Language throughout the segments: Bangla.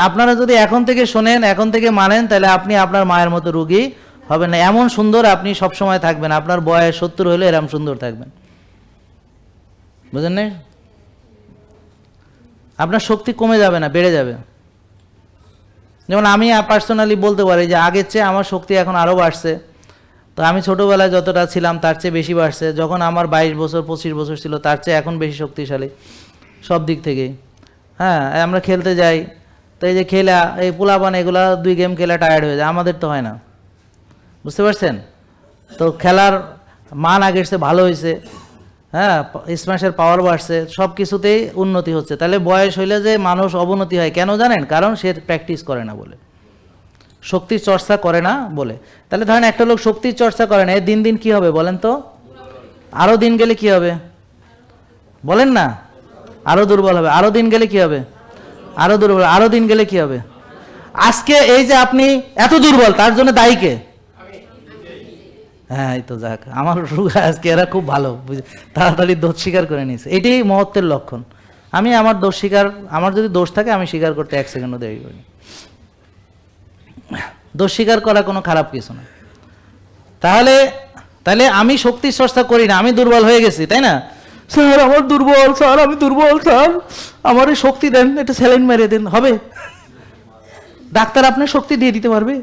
আপনারা যদি এখন থেকে শোনেন, এখন থেকে মানেন, তাহলে আপনি আপনার মায়ের মতো রুগী হবেন না। এমন সুন্দর আপনি সব সময় থাকবেন। আপনার বয়স সত্তর হলে এরম সুন্দর থাকবেন। বুঝলেন না আপনার শক্তি কমে যাবে না, বেড়ে যাবে। যেমন আমি পার্সোনালি বলতে পারি যে আগের চেয়ে আমার শক্তি এখন আরও বাড়ছে। তো আমি ছোটোবেলায় যতটা ছিলাম, তার চেয়ে বেশি বাড়ছে। যখন আমার বাইশ বছর, পঁচিশ বছর ছিল, তার চেয়ে এখন বেশি শক্তিশালী। সব দিক থেকেই। হ্যাঁ আমরা খেলতে যাই। তো এই যে খেলা, এই পোলাপান এগুলা দুই গেম খেলা টায়ার্ড হয়ে যায়। আমাদের তো হয় না। বুঝতে পারছেন? তো খেলার মান আগের চেয়ে ভালো হয়েছে। হ্যাঁ স্ম্যাশের পাওয়ার বাড়ছে। সব কিছুতেই উন্নতি হচ্ছে। তাহলে বয়স হইলে যে মানুষ অবনতি হয়, কেন জানেন? কারণ সে প্র্যাকটিস করে না বলে। শক্তির চর্চা করে না বলে। তাহলে ধরেন একটা লোক শক্তির চর্চা করে না এর দিন দিন কি হবে বলেন তো? আরও দিন গেলে কি হবে? বলেন না? আরও দুর্বল হবে। আরও দিন গেলে কি হবে? আরও দুর্বল আরও দিন গেলে কি হবে? আজকে এই যে আপনি এত দুর্বল, তার জন্য দায়ী কে? হ্যাঁ এই তো যাক। আমার রুগা আজকে, এরা খুব ভালো তাড়াতাড়ি দোষ স্বীকার করে নিয়েছে। এটাই মহত্বের লক্ষণ। আমি আমার দোষ স্বীকার, আমার যদি দোষ থাকে, আমি স্বীকার করতে এক সেকেন্ডও দেরি করি দোষ স্বীকার করা কোনো খারাপ কিছু না। তাহলে তাহলে আমি শক্তির চর্চা করি না, আমি দুর্বল হয়ে গেছি, তাই না? স্যার, আমার দুর্বল, স্যার, আমি দুর্বল, স্যার। আমার এই শক্তি দেন, একটা স্যালাইন মেরে দেন, হবে? ডাক্তার আপনার শক্তি দিয়ে দিতে পারবে?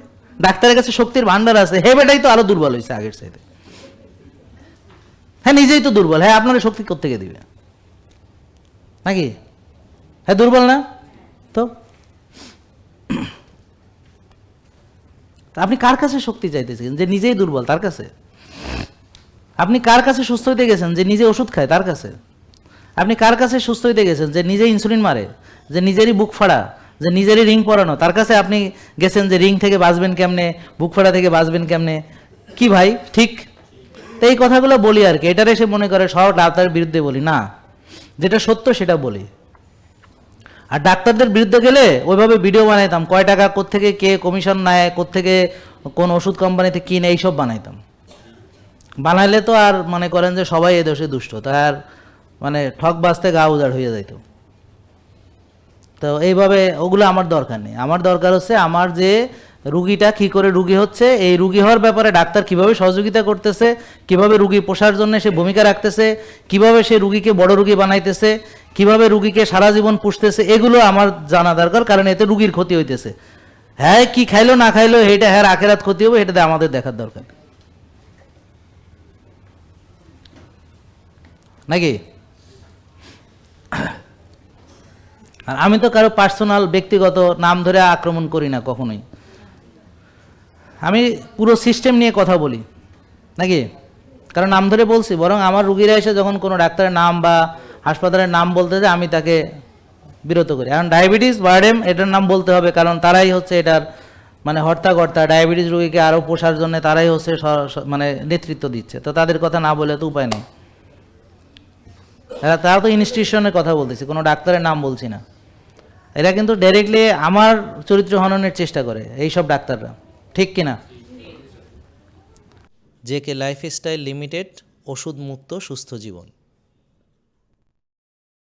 ডাক্তারের কাছে শক্তির ভান্ডার আছে। হে বেটাই তো আরও দুর্বল হয়েছে আগের চাইতে। হ্যাঁ নিজেই তো দুর্বল। হ্যাঁ আপনার শক্তি কোথেকে দিবে? নাকি? হ্যাঁ দুর্বল না? তো আপনি কার কাছে শক্তি চাইতেছেন? যে নিজেই দুর্বল, তার কাছে? আপনি কার কাছে সুস্থ হইতে গেছেন যে নিজে ওষুধ খায়? তার কাছে। আপনি কার কাছে সুস্থ হইতে গেছেন যে নিজে ইনসুলিন মারে? যে নিজেরই বুক ফাড়া? যে নিজেরই রিং পরানো? তার কাছে আপনি গেছেন যে রিং থেকে বাঁচবেন কেমনে? বুক ফাড়া থেকে বাঁচবেন কেমনে? কি ভাই? ঠিক? তো এই কথাগুলো বলি আর কি। এটার এসে মনে করে সব ডাক্তারের বিরুদ্ধে বলি। না। যেটা সত্য সেটা বলি। আর ডাক্তারদের বিরুদ্ধে গেলে ওইভাবে ভিডিও বানাইতাম। কয় টাকা কোত্থেকে কে কমিশন নেয়, কোত্থেকে কোন ওষুধ কোম্পানিতে কিনে, এইসব বানাইতাম। বানাইলে তো আর মনে করেন যে সবাই এ দোষে দুষ্ট তার মানে ঠক বাঁচতে গা উজাড় হয়ে যাইতো। তো এইভাবে ওগুলো আমার দরকার নেই। আমার দরকার হচ্ছে আমার যে রুগীটা কি করে রুগী হচ্ছে, এই রুগী হওয়ার ব্যাপারে ডাক্তার কীভাবে সহযোগিতা করতেছে, কীভাবে রুগী পোষার জন্য সে ভূমিকা রাখতেছে, কীভাবে সে রুগীকে বড় রুগী বানাইতেছে, কীভাবে রুগীকে সারা জীবন পুষতেছে, এগুলো আমার জানা দরকার, কারণ এতে রুগীর ক্ষতি হইতেছে। হ্যাঁ কি খাইলো না খাইলো এটা হ্যাঁ আখেরাত ক্ষতি হবে এটা আমাদের দেখার দরকার নাকি? আর আমি তো কারও পার্সোনাল ব্যক্তিগত নাম ধরে আক্রমণ করি না কখনোই। আমি পুরো সিস্টেম নিয়ে কথা বলি, নাকি? কারণ নাম ধরে বলছি, বরং আমার রুগীরা এসে যখন কোনো ডাক্তারের নাম বা হাসপাতালের নাম বলতে যায়, আমি তাকে বিরত করি। এখন ডায়াবেটিস বার্ডেম এটার নাম বলতে হবে, কারণ তারাই হচ্ছে এটার মানে হর্তাকর্তা। ডায়াবেটিস রোগীকে আরও পোষার জন্য তারাই হচ্ছে মানে নেতৃত্ব দিচ্ছে। তো তাদের কথা না বলে তো উপায় নেই। তারা তো ইনস্টিটিউশনের কথা বলতেছি, কোনো ডাক্তারের নাম বলছি না। এরা কিন্তু ডাইরেক্টলি আমার চরিত্র হননের চেষ্টা করে এই সব ডাক্তাররা। ঠিক কিনা? যে কে লাইফস্টাইল লিমিটেড ওষুধ মুক্ত সুস্থ জীবন।